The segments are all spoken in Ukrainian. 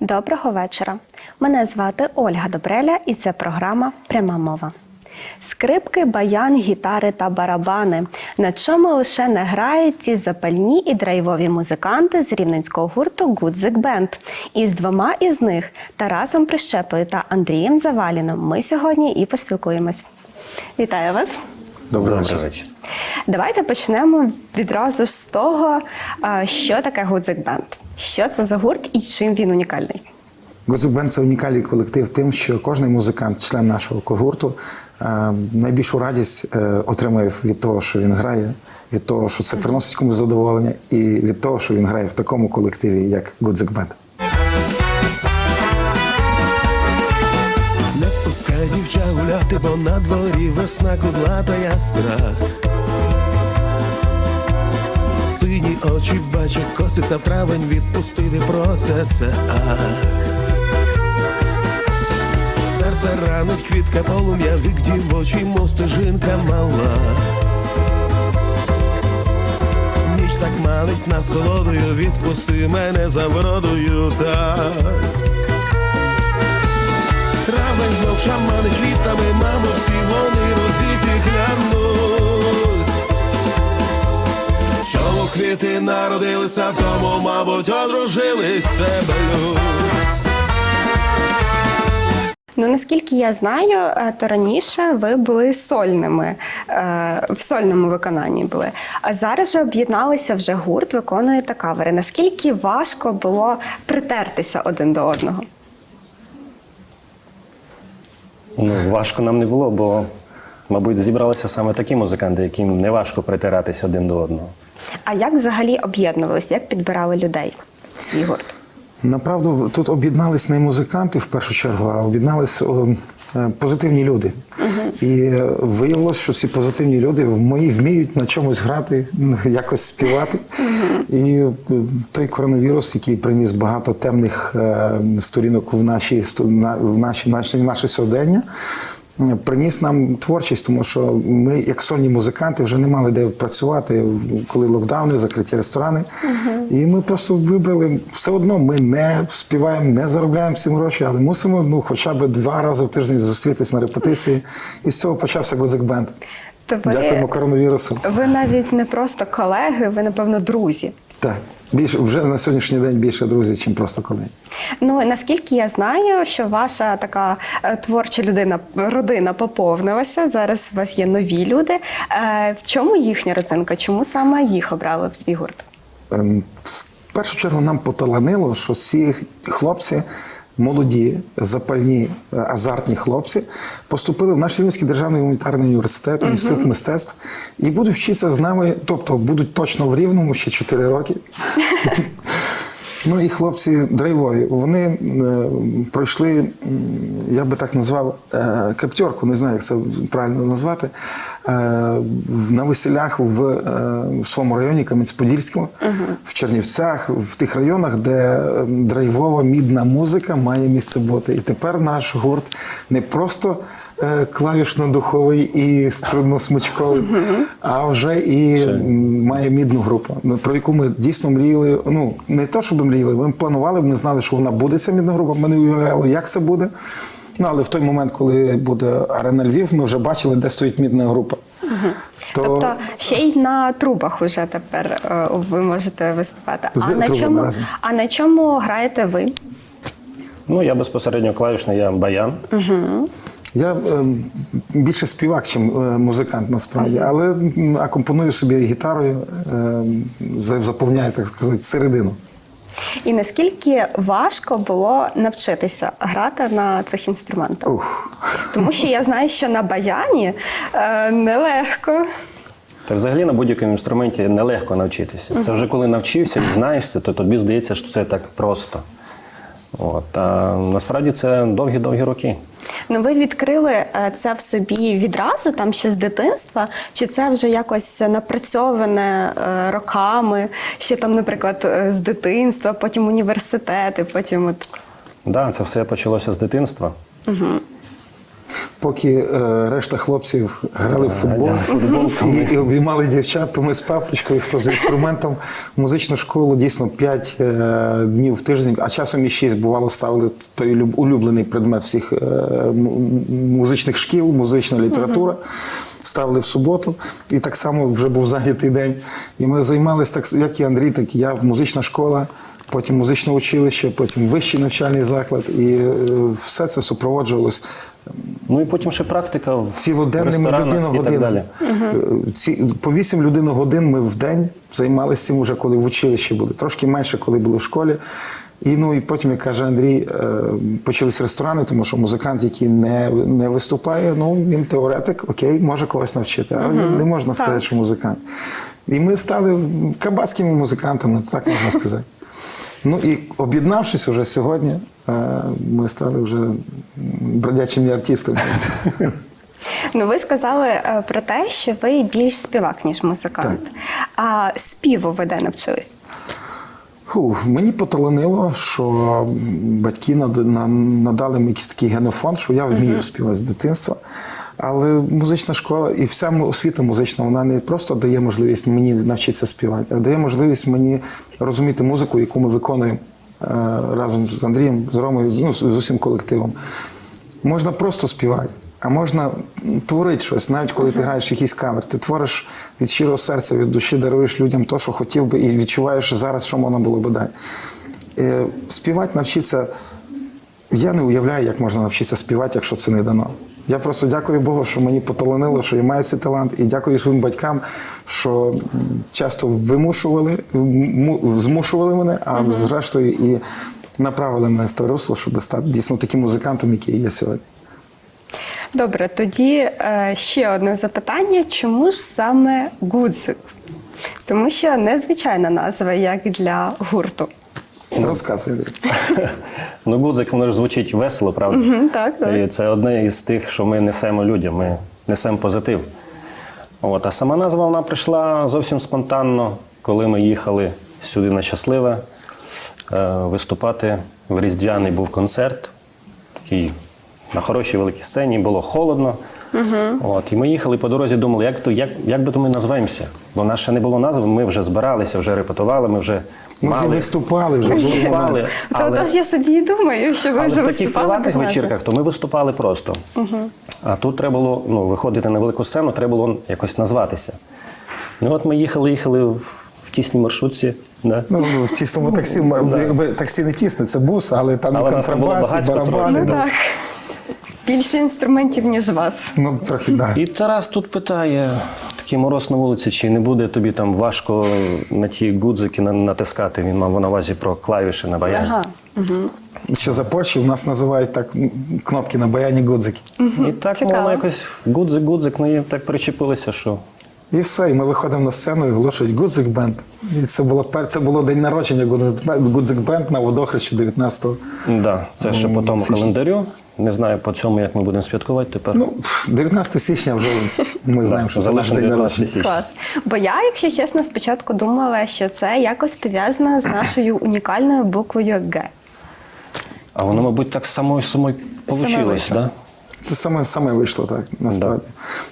Доброго вечора. Мене звати Ольга Добреля, і це програма Пряма мова. Скрипки, баян, гітари та барабани. На чому лише не грають ці запальні і драйвові музиканти з рівненського гурту Гудзик Бенд. І з двома із них Тарасом Прищепою та Андрієм Заваліном ми сьогодні і поспілкуємось. Вітаю вас! Добрий вечір. Давайте почнемо відразу з того, що таке Гудзик Бенд. Що це за гурт і чим він унікальний? Гудзик Бенд – це унікальний колектив тим, що кожен музикант, член нашого гурту, е, найбільшу радість е, отримує від того, що він грає, від того, що це приносить комусь задоволення, і від того, що він грає в такому колективі, як Гудзик Бенд. Не пускай дівча гуляти, бо на дворі весна кудлата ястра. Сині очі бачать, коситься в травень, відпустити просяться. Ах. Серце ранить квітка полум'я, вік дівочий, мов стежинка мала. Ніч так манить насолодою, відпусти мене за вродою так. Травень знов шамани квітами, мамо, всі вони розіті клянусь. Чому квіти народилися, в тому, мабуть, одружились це боюсь. Ну наскільки я знаю, е, то раніше ви були сольними е, в сольному виконанні були. А зараз же об'єдналися вже гурт, виконуєте кавери. Наскільки важко було притертися один до одного? Ну, важко нам не було, бо, мабуть, зібралися саме такі музиканти, яким не важко притиратися один до одного. А як взагалі об'єднувалися? Як підбирали людей в свій гурт? Направду, тут об'єднались не музиканти в першу чергу, а об'єднались е, позитивні люди. І е, виявилось, що ці позитивні люди вмі- вміють на чомусь грати, якось співати. І е, той коронавірус, який приніс багато темних сторінок в наші сто- на- в наші, наші, наше сьогодення. Приніс нам творчість, тому що ми, як сольні музиканти, вже не мали де працювати, коли локдауни, закриті ресторани. І ми просто вибрали все одно. Ми не співаємо, не заробляємо всім гроші, але мусимо ну, хоча б два рази в тиждень зустрітись на репетиції. І з цього почався Гозик Бенд. Ви, Дякуємо коронавірусу. ви навіть не просто колеги, ви, напевно, друзі. Так, більше вже на сьогоднішній день більше друзів, ніж просто колеги. Ну наскільки я знаю, що ваша така е, творча людина, родина поповнилася. Зараз у вас є нові люди. Е, в чому їхня родзинка? Чому саме їх обрали в свій гурт? Ем, В першу чергу нам поталанило, що ці хлопці. Молоді, запальні, е, азартні хлопці поступили в наш Рівненський державний гуманітарний університет, інститут мистецтв, і будуть вчитися з нами, тобто будуть точно в Рівному ще 4 роки. Ну і хлопці драйвові. Вони е, пройшли, я би так назвав, е, каптьорку, не знаю, як це правильно назвати. Е, на веселях в, своєму районі Кам'янець-Подільському, в Чернівцях, в тих районах, де драйвова мідна музика має місце бути. І тепер наш гурт не просто клавішно-духовий і струнно-смичковий, а вже і має мідну групу, ну, про яку ми дійсно мріяли. Ну не те, щоб мріяли, ми планували, ми знали, що вона буде ця мідна група. Ми не уявляли, як це буде. Ну але в той момент, коли буде арена Львів, ми вже бачили, де стоїть мідна група. То Тобто ще й на трубах вже тепер е, ви можете виступати. З а на чому разом. а на чому граєте ви? Ну, я безпосередньо клавішний, я баян. Я е, більше співак, ніж музикант насправді, але акомпоную собі гітарою, е, заповняю, так сказати, середину. І наскільки важко було навчитися грати на цих інструментах? Ух. Тому що я знаю, що на баяні е, нелегко. Та взагалі на будь-якому інструменті нелегко навчитися. Це вже коли навчився і знаєш це, то тобі здається, що це так просто. От. А насправді це довгі-довгі роки. Ну, ви відкрили е, це в собі відразу, там ще з дитинства, чи це вже якось напрацьоване е, роками, ще там, наприклад, е, з дитинства, потім університети, потім от. Да, це все почалося з дитинства. Поки е, решта хлопців грали в футбол, а футбол, і, і обіймали дівчат, то ми з папочкою, хто з інструментом, музичну школу дійсно 5 е, днів в тиждень, а часом і 6 бувало ставили той улюблений предмет всіх е, музичних шкіл, музична література. Ставили в суботу, і так само вже був зайнятий день. І ми займалися так, як і Андрій, так і я, музична школа, потім музичне училище, потім вищий навчальний заклад. І е, все це супроводжувалось Ну і потім ще практика в цілоденними ресторанах і так людиногодинами. далі. Е, Ці, по 8 людиногодин ми в день займалися цим уже коли в училищі були. Трошки менше, коли були в школі. І ну і потім, як каже Андрій, е, почались ресторани, тому що музикант, який не, не виступає, ну він теоретик, окей, може когось навчити, але не можна сказати, що музикант. І ми стали кабацькими музикантами, так можна сказати. Ну і об'єднавшись уже сьогодні, е, ми стали вже бродячими артистами. Ну, ви сказали е, про те, що ви більш співак, ніж музикант. А співу ви де навчились? Фу, мені поталанило, що батьки надали мені якийсь такий генофон, що я вмію співати з дитинства. Але музична школа і вся освіта музична, вона не просто дає можливість мені навчитися співати, а дає можливість мені розуміти музику, яку ми виконуємо е, разом з Андрієм, з Ромою, ну, з з усім колективом. Можна просто співати, а можна творити щось, навіть коли ти граєш якийсь кавер. Ти твориш від щирого серця, від душі даруєш людям те, що хотів би, і відчуваєш зараз, що можна було би дати. Е, Співати навчитися. Я не уявляю, як можна навчитися співати, якщо це не дано. Я просто дякую Богу, що мені поталанило, що я маю цей талант, і дякую своїм батькам, що часто вимушували, змушували мене, а зрештою і направили мене в те русло, щоб стати дійсно таким музикантом, який я є сьогодні. Добре, тоді е, ще одне запитання: чому ж саме гудзик? Тому що незвичайна назва, як для гурту. Розказуй. Ну, гудзик, воно ж звучить весело, правда? Мгм, так, так. І це одне із тих, що ми несемо людям, ми несемо позитив. От, а сама назва вона прийшла зовсім спонтанно, коли ми їхали сюди на щасливе е, виступати. В Різдвяний був концерт, такий на хорошій великій сцені, було холодно. От, і ми їхали по дорозі, думали, як, то, як, як би то ми назвемося. Бо в нас ще не було назви, ми вже збиралися, вже репетували, ми вже Ми вже мали, виступали, вже виступали. момент. але- Тож я собі і думаю, що ви але вже в таких виступали приватних без вечірках, то ми виступали просто. А тут треба було ну, виходити на велику сцену, треба було якось назватися. Ну от ми їхали, їхали в, в тісній маршрутці. Да. Ну, в тісному таксі, м, якби таксі не тісне, це бус, але там Але і нас там було контрабас, і багатько барабани. Ну ну, так. Більше інструментів, ніж вас. Ну, трохи так. Да. І Тарас тут питає: такий мороз на вулиці, чи не буде тобі там важко на ті гудзики натискати? Він мав на увазі про клавіші на баяні. Ага. Ще за Польщі в нас називають так кнопки на баяні гудзики. І так воно якось гудзик, гудзик, ну і так причепилися, що І все, і ми виходимо на сцену і оголошують Гудзик Бенд. І це було це було день народження Гудзик Бенд на водохрещі 19-го. да, це ще по тому календарю. Не знаю по цьому, як ми будемо святкувати тепер. Ну, 19 січня вже ми знаємо, що залишимо день 19 народження. січня. Клас. Бо я, якщо чесно, спочатку думала, що це якось пов'язано з нашою унікальною буквою Г. А воно, мабуть, так само самою вийшло, вийшло. да? Це саме, саме вийшло так, насправді.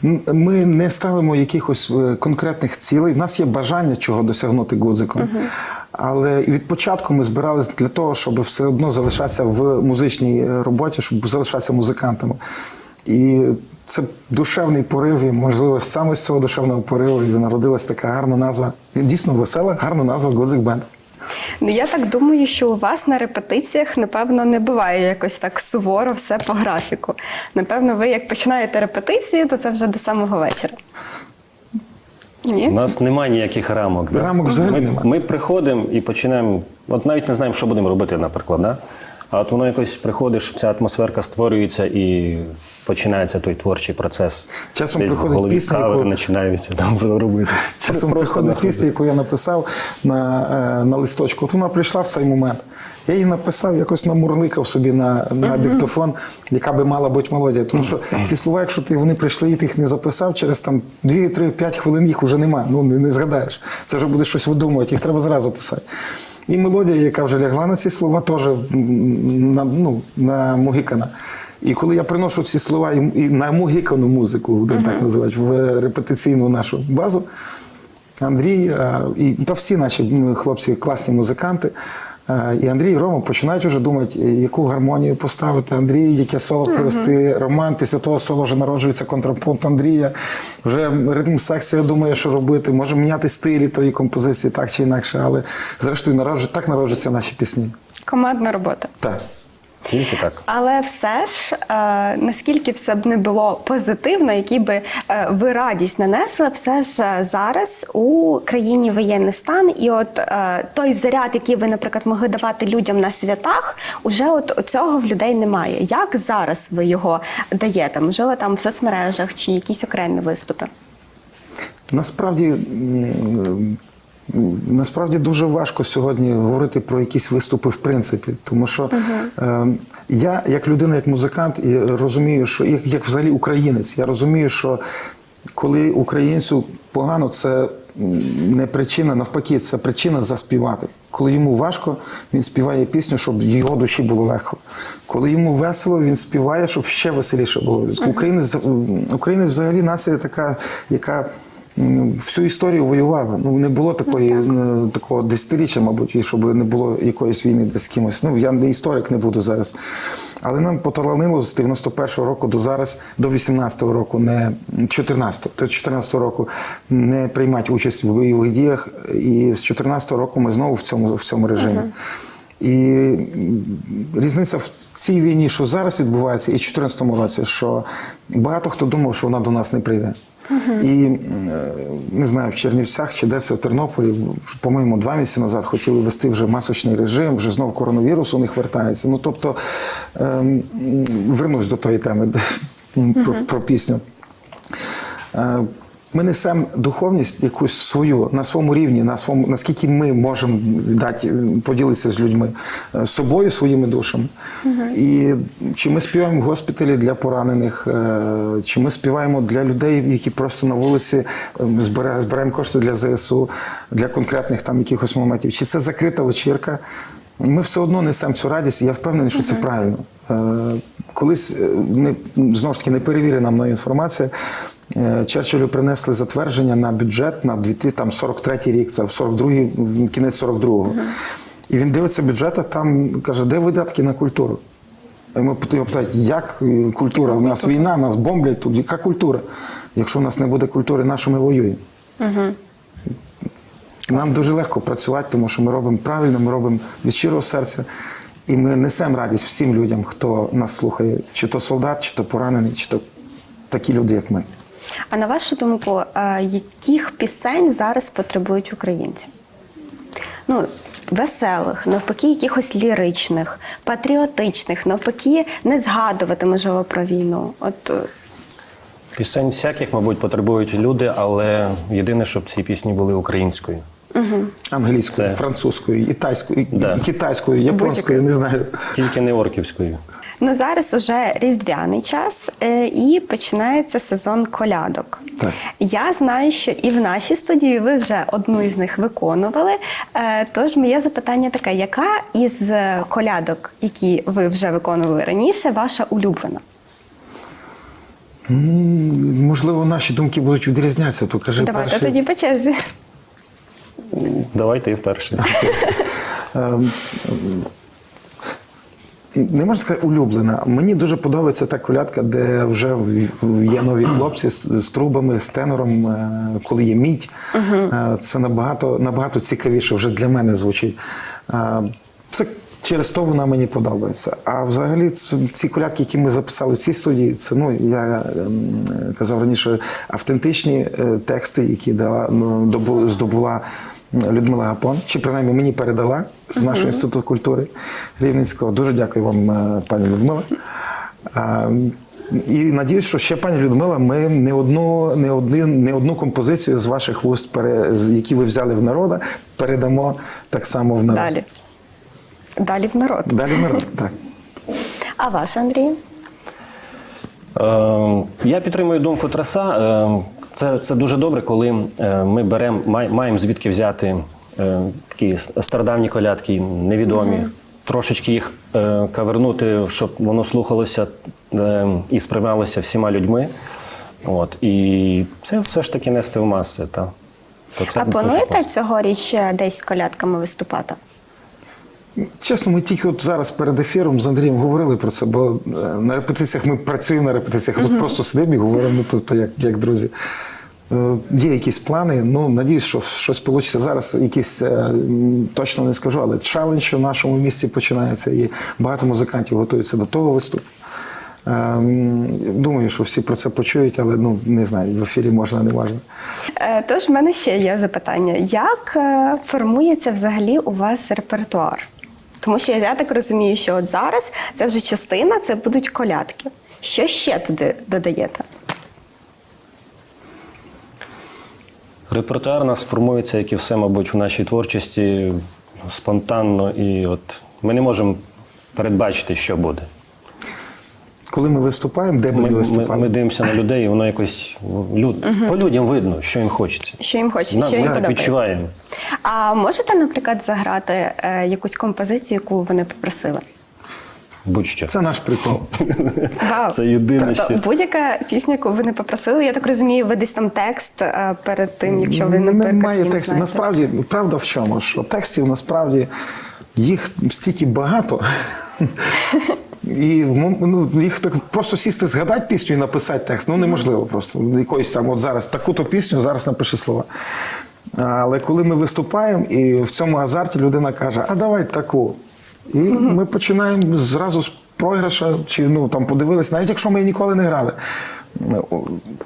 М, Ми не ставимо якихось е, конкретних цілей. У нас є бажання чого досягнути гудзиком. Але від початку ми збиралися для того, щоб все одно залишатися в музичній е, роботі, щоб залишатися музикантами. І це душевний порив, і можливо саме з цього душевного пориву і народилась така гарна назва. І Дійсно весела, гарна назва Гудзик Бенд. Ну я так думаю, що у вас на репетиціях, напевно, не буває якось так суворо все по графіку. Напевно, ви як починаєте репетиції, то це вже до самого вечора. У нас немає ніяких рамок. Да? Рамок взагалі ми, нема. ми приходимо і починаємо, от навіть не знаємо, що будемо робити, наприклад. Да? А от воно якось приходиш, ця атмосферка створюється і починається той творчий процес. Часом Десь в приходить голові пісня, кавер яку- починаються там робити. Часом Просто приходить пісня, яку я написав на, е, на листочку. От вона прийшла в цей момент. Я її написав, якось намурликав собі на, на диктофон, яка би мала бути мелодія. Тому що ці слова, якщо ти вони прийшли і ти їх не записав, через там 2-3-5 хвилин їх вже немає. Ну не, не згадаєш. Це вже буде щось видумувати, їх треба зразу писати. І мелодія, яка вже лягла на ці слова, теж на, ну, на Могикана. І коли я приношу ці слова і, і на мугікану музику, будемо так називати, в репетиційну нашу базу, Андрій е, і та всі наші хлопці класні музиканти. І Андрій і Рома починають вже думати, е, яку гармонію поставити. Андрій, яке соло провести. Роман після того соло вже народжується контрапункт Андрія. Вже ритм секція думає, що робити. Може міняти стилі тої композиції так чи інакше, але зрештою народжу, так народжуються наші пісні. Командна робота. Так. Тільки так. Але все ж, е, наскільки все б не було позитивно, які би е, ви радість нанесли, все ж е, зараз у країні воєнний стан, і от е, той заряд, який ви, наприклад, могли давати людям на святах, уже от цього в людей немає. Як зараз ви його даєте? Можливо, там в соцмережах чи якісь окремі виступи? Насправді, насправді дуже важко сьогодні говорити про якісь виступи в принципі, тому що е, я, як людина, як музикант, і розумію, що як, як взагалі українець, я розумію, що коли українцю погано, це не причина, навпаки, це причина заспівати. Коли йому важко, він співає пісню, щоб його душі було легко. Коли йому весело, він співає, щоб ще веселіше було. Українець, українець взагалі нація така, яка всю історію воювала. Ну не було такої е, такого десятиріччя, мабуть, щоб не було якоїсь війни десь з кимось. Ну я не історик не буду зараз. Але нам поталанило з 91-го року до зараз, до 18-го року, не 14-го, до 14-го року не приймати участь в бойових діях. І з 14-го року ми знову в цьому в цьому режимі. І різниця в цій війні, що зараз відбувається, і в 2014 році, що багато хто думав, що вона до нас не прийде. І е, не знаю, в Чернівцях чи десь в Тернополі, по-моєму, два місяці назад хотіли вести вже масочний режим, вже знову коронавірус у них вертається. Ну тобто ем, вернусь до тої теми про, про пісню. Ми несемо духовність якусь свою на своєму рівні, на своєму, наскільки ми можемо дати, поділитися з людьми е, з собою, своїми душами. І чи ми співаємо в госпіталі для поранених, е, чи ми співаємо для людей, які просто на вулиці е, збираємо, кошти для ЗСУ, для конкретних там якихось моментів, чи це закрита вечірка. Ми все одно несемо цю радість, і я впевнений, що це правильно. Колись не знову ж таки неперевірена мною інформація. Е, Черчиллю принесли затвердження на бюджет на 2043 рік, це в 42-й, кінець 42-го. І він дивиться бюджет, а там каже, де видатки на культуру? І ми його питають, як е, культура? У нас війна, нас бомблять тут. Яка культура? Якщо в нас не буде культури, на що ми воюємо? Нам дуже легко працювати, тому що ми робимо правильно, ми робимо від щирого серця. І ми несемо радість всім людям, хто нас слухає, чи то солдат, чи то поранений, чи то такі люди, як ми. А на вашу думку, е, яких пісень зараз потребують українці? Ну, веселих, навпаки, якихось ліричних, патріотичних, навпаки, не згадувати можливо про війну. От е, Пісень всяких, мабуть, потребують люди, але єдине, щоб ці пісні були українською. Англійською, Це- французькою, і тайською, і- Да. китайською, японською, не знаю. Тільки не орківською. Ну зараз уже різдвяний час е, і починається сезон колядок. Так. Я знаю, що і в нашій студії ви вже одну із них виконували. Е, Тож моє запитання таке: яка із е, колядок, які ви вже виконували раніше, ваша улюблена? Можливо, наші думки будуть відрізнятися, то кажи Давайте перший. тоді по черзі. Давайте і вперше. Не можна сказати улюблена. Мені дуже подобається та колядка, де вже є нові хлопці з, з трубами, з тенором, е, коли є мідь. Е, Це набагато, набагато цікавіше вже для мене звучить. Е, Це через то вона мені подобається. А взагалі ці колядки, які ми записали в цій студії, це ну я казав раніше автентичні тексти, які дала ну, добу- здобула. Людмила Гапон, чи принаймні мені передала з нашого інституту культури Рівненського. Дуже дякую вам, е, пані Людмила. І надіюсь, що ще пані Людмила, ми не одну, не одну, не одну композицію з ваших вуст, пере- які ви взяли в народа, передамо так само в народ. Далі. Далі в народ. Далі в народ, так. А ваш Андрій? Е, Я підтримую думку Траса. Е, Це, це дуже добре, коли е, ми беремо, май- маємо звідки взяти е, такі стародавні колядки, невідомі, трошечки їх е, кавернути, щоб воно слухалося е, і сприймалося всіма людьми. От, і це все ж таки нести в маси. Та. То це А плануєте цьогоріч е, десь з колядками виступати? Чесно, ми тільки от зараз перед ефіром з Андрієм говорили про це, бо е, на репетиціях ми працюємо на репетиціях, тут просто сидимо і говоримо тут як, як друзі. Е, Є якісь плани, ну надіюсь, що щось вийде. Зараз якісь е, точно не скажу, але челендж в нашому місті починається, і багато музикантів готуються до того виступу. Е, Думаю, що всі про це почують, але ну не знаю, в ефірі можна, не можна. Е, Тож в мене ще є запитання: як формується взагалі у вас репертуар? Тому що я так розумію, що от зараз це вже частина, це будуть колядки. Що ще туди додаєте? Репертуар у нас формується, як і все, мабуть, в нашій творчості спонтанно, і от ми не можемо передбачити, що буде. Коли ми виступаємо, де ми, Ми, не ми, виступаємо? ми дивимося на людей, і воно якось люд... по людям видно, що їм хочеться. Що їм хочеться, що їм ми подобається? відчуваємо. А можете, наприклад, заграти е, якусь композицію, яку вони попросили? Будь-що. Це наш прикол. Вау. Це єдине, тобто, що- будь-яка пісня, яку ви не попросили, я так розумію, ви десь там текст е, перед тим, якщо ви наприклад, Немає не текстів. знаєте. Насправді, правда в чому? Що текстів насправді їх стільки багато. І м- ну, їх так просто сісти, згадати пісню і написати текст. Ну неможливо просто. Якоюсь там, от зараз таку-то пісню, зараз напиши слова. Але коли ми виступаємо, і в цьому азарті людина каже, а давай таку. І ми починаємо зразу з програша, чи ну там подивилися, навіть якщо ми ніколи не грали.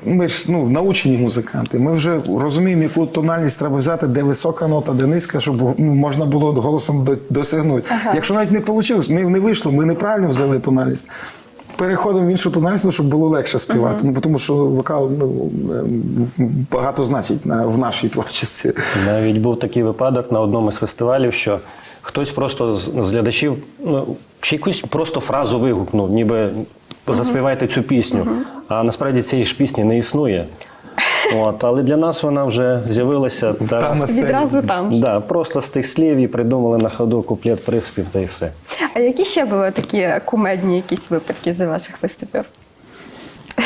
Ми ж ну, научені музиканти. Ми вже розуміємо, яку тональність треба взяти, де висока нота, де низька, щоб ну, можна було голосом до- досягнути. Якщо навіть не вийшло, не, не вийшло, ми неправильно взяли тональність. Переходимо в іншу тональність, ну, щоб було легше співати. Ну, тому що вокал ну, е, багато значить на, в нашій творчості. Навіть був такий випадок на одному з фестивалів, що хтось просто з, з глядачів ну, чи якусь просто фразу вигукнув, ніби заспівайте цю пісню. А насправді цієї ж пісні не існує. От, але для нас вона вже з'явилася та, Там. Відразу там. да, просто з тих слів і придумали на ходу куплет приспів та й все. А які ще були такі кумедні якісь випадки з ваших виступів?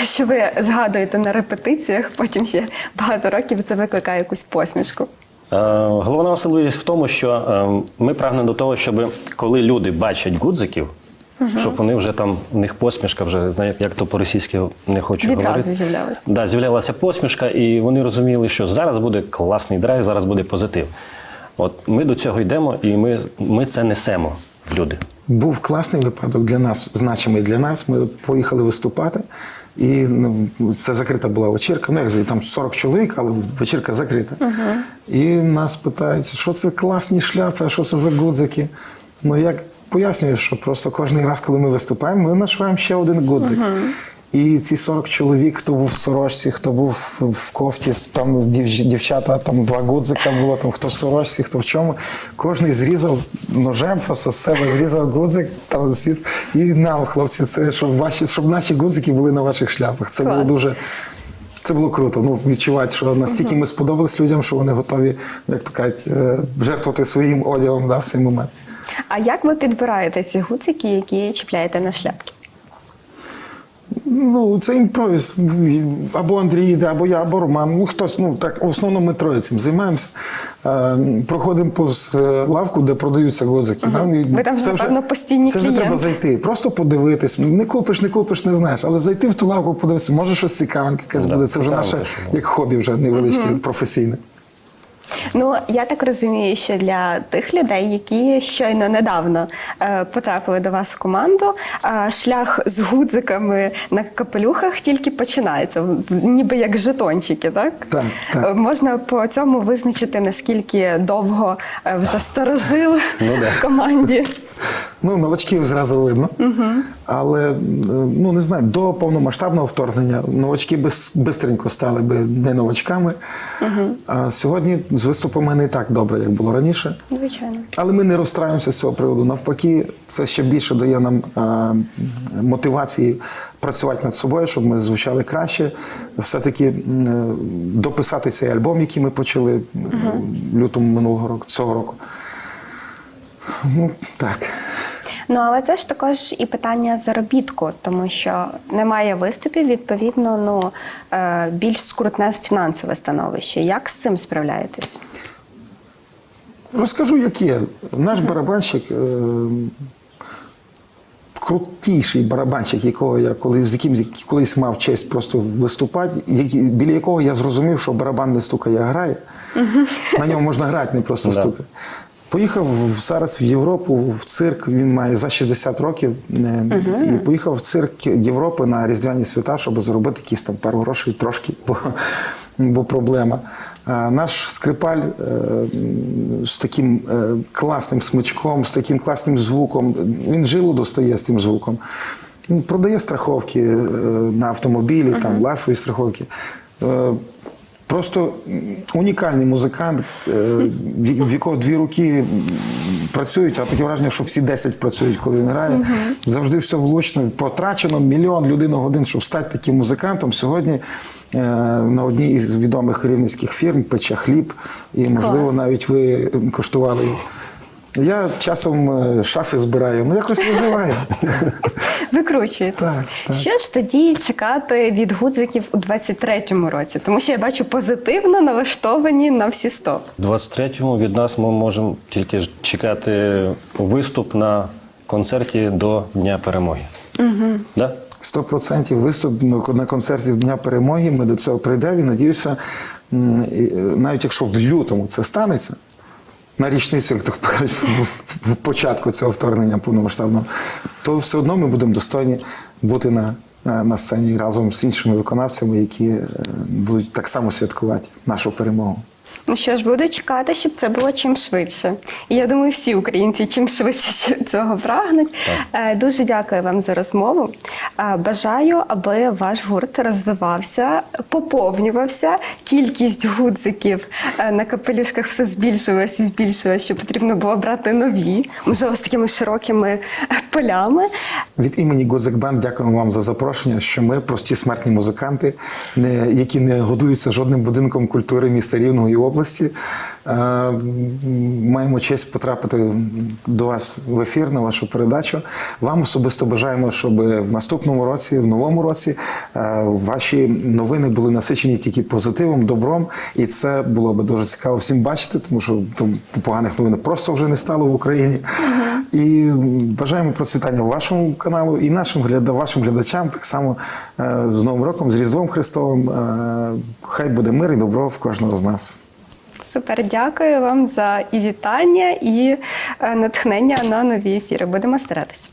Що ви згадуєте на репетиціях, потім ще багато років це викликає якусь посмішку. Е, Головна особливість в тому, що е, ми прагнемо до того, щоб коли люди бачать гудзиків, щоб вони вже там, у них посмішка вже, знаєте, як то по-російськи не хочу Відразу говорити. з'являлася. Да, з'являлася посмішка, і вони розуміли, що зараз буде класний драйв, зараз буде позитив. От ми до цього йдемо, і ми, ми це несемо в люди. Був класний випадок для нас, значимий для нас. Ми поїхали виступати, і ну, це закрита була вечірка. Ну, як звідти, там 40 чоловік, але вечірка закрита. І нас питають, що це класні шляпи, а що це за гудзики. Ну, як пояснюю, що просто кожен раз, коли ми виступаємо, ми нашиваємо ще один гудзик. І ці 40 чоловік, хто був в сорочці, хто був в кофті, там дівчата, там два гудзика було, там хто в сорочці, хто в чому. Кожний зрізав ножем, просто з себе зрізав гудзик, там світ. І нам, хлопці, це щоб ваші, щоб наші гудзики були на ваших шляпах. Це було дуже. Це було круто. Ну, відчувати, що настільки ми сподобались людям, що вони готові, як то кажуть, е, жертвувати своїм одягом да, в цей момент. А як ви підбираєте ці гуцики, які чіпляєте на шляпки? Ну, це імпровіз. Або Андрій або я, або Роман. Ну, хтось, ну так, в основному ми троє цим займаємося. Е, проходимо повз е, лавку, де продаються годзики. Нам, Ви там вже, це напевно, постійні Це вже треба зайти. Просто подивитись. Не купиш, не купиш, не знаєш. Але зайти в ту лавку, подивитися, може щось цікавеньке якесь Да, буде. Це вже наше як хобі, вже невеличке, професійне. Ну я так розумію, що для тих людей, які щойно недавно е, потрапили до вас в команду, е, шлях з гудзиками на капелюхах тільки починається, ніби як жетончики, так? Так, так. Е, Можна по цьому визначити наскільки довго е, вже сторожили Ну, да. в команді. Ну, новачків зразу видно. Але е, ну не знаю, до повномасштабного вторгнення новачки без, бистренько стали би не новачками. А сьогодні з виступами не так добре, як було раніше. Звичайно. Але ми не розстраємося з цього приводу. Навпаки, це ще більше дає нам а, мотивації працювати над собою, щоб ми звучали краще. Все-таки е, дописати цей альбом, який ми почали в лютому минулого року, цього року. Ну, так. Ну але це ж також і питання заробітку, тому що немає виступів, відповідно, ну е, більш скрутне фінансове становище. Як з цим справляєтесь? Розкажу, як є. Наш барабанщик. Е- Крутіший барабанщик, якого я коли, з яким я колись мав честь просто виступати, які, біля якого я зрозумів, що барабан не стукає, а грає. На ньому можна грати, не просто Да. Поїхав зараз в Європу, в цирк. Він має за 60 років. е, І поїхав в цирк Європи на Різдвяні свята, щоб заробити якісь там пару грошей трошки, бо, бо проблема. А наш скрипаль е, з таким е, класним смичком, з таким класним звуком. Він жилу достає з цим звуком. Він продає страховки е, на автомобілі, там лайфові страховки. Просто унікальний музикант, е, в якого дві руки працюють, а таке враження, що всі 10 працюють, коли він грає. Завжди все влучно. Потрачено мільйон людину годин, щоб стати таким музикантом. Сьогодні е, на одній із відомих рівненських фірм пече хліб, і, можливо, Клас. навіть ви коштували. Я часом е, шафи збираю, ну якось виживаю. Викручуєте. Так, так. Що ж тоді чекати від гудзиків у 23-му році? Тому що я бачу позитивно налаштовані на всі 100. У 23-му від нас ми можемо тільки чекати виступ на концерті до Дня перемоги. Угу. Да? 100% виступ на- на концерті Дня перемоги. Ми до цього прийдемо і надіюся, е, навіть якщо в лютому це станеться. На річницю, як то кажуть, початку цього вторгнення повномасштабного, то все одно ми будемо достойні бути на, на, на сцені разом з іншими виконавцями, які е, будуть так само святкувати нашу перемогу. Ну що ж, буду чекати, щоб це було чим швидше. І я думаю, всі українці чим швидше цього прагнуть. Е, Дуже дякую вам за розмову. Е, Бажаю, аби ваш гурт розвивався, поповнювався. Кількість гудзиків е, на капелюшках все збільшилась і збільшилась, що потрібно було брати нові, можливо, з такими широкими полями. Від імені Godzik Band дякуємо вам за запрошення, що ми прості смертні музиканти, які не годуються жодним будинком культури міста Рівного і області. Е, маємо честь потрапити до вас в ефір на вашу передачу. Вам особисто бажаємо, щоб в наступному році, в новому році, е, ваші новини були насичені тільки позитивом, добром. І це було би дуже цікаво всім бачити, тому що там поганих новин просто вже не стало в Україні. І бажаємо процвітання вашому каналу і нашим вашим глядачам так само е, з Новим роком, з Різдвом Христовим. Хай буде мир і добро в кожного з нас. Супер, дякую вам за і вітання, і е, натхнення на нові ефіри. Будемо старатись.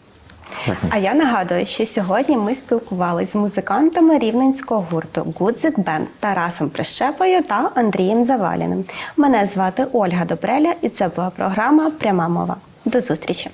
А я нагадую, що сьогодні ми спілкувалися з музикантами рівненського гурту Гудзик Бенд Тарасом Прищепою та Андрієм Заваліним. Мене звати Ольга Добреля, і це була програма Пряма мова. До зустрічі!